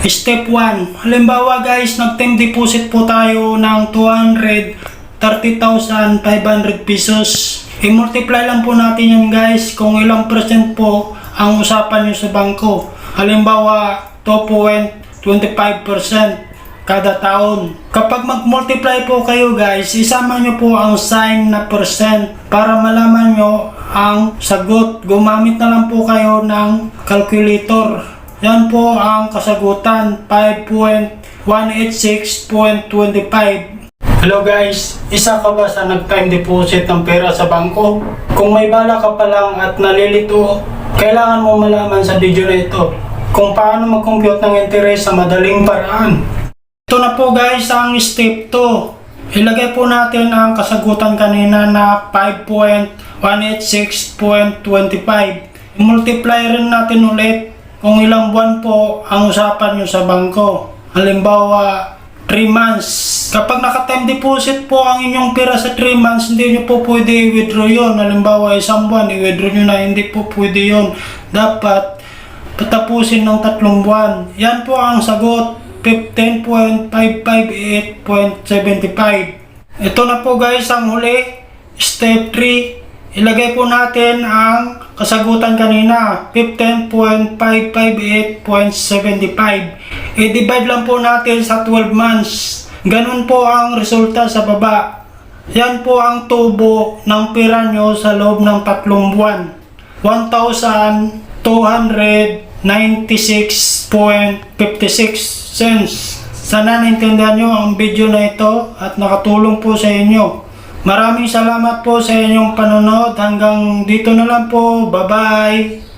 Step 1. Halimbawa guys, nag-time deposit po tayo ng 230,500 pesos. I-multiply lang po natin yan guys kung ilang percent po ang usapan nyo sa bangko. Halimbawa, 2.25% kada taon. Kapag mag-multiply po kayo guys, isama nyo po ang sign na percent para malaman nyo ang sagot. Gumamit na lang po kayo ng calculator. Yan po ang kasagutan 5.186.25. Hello guys, isa ka ba sa nag-time deposit ng pera sa bangko? Kung may bala ka pa lang at nalilito, kailangan mo malaman sa video na ito kung paano mag-compute ng interest sa madaling paraan. Ito na po guys ang step 2. Ilagay po natin ang kasagutan kanina na 5.186.25. I-multiply rin natin ulit kung ilang buwan po ang usapan nyo sa bangko. Halimbawa, 3 months. Kapag naka-time deposit po ang inyong pera sa 3 months, hindi nyo po pwede i-withdraw yun. Halimbawa, isang buwan, i-withdraw nyo na, hindi po pwede yun. Dapat, patapusin ng tatlong buwan. Yan po ang sagot, 15.558.75. Ito na po guys ang huli, step 3. Ilagay po natin ang kasagutan kanina, 15.558.75. I-divide lang po natin sa 12 months. Ganun po ang resulta sa baba. Yan po ang tubo ng pera nyo sa loob ng tatlong buwan. 1,296.56 cents. Sana naintindihan nyo ang video na ito at nakatulong po sa inyo. Maraming salamat po sa inyong panonood. Hanggang dito na lang po. Bye-bye!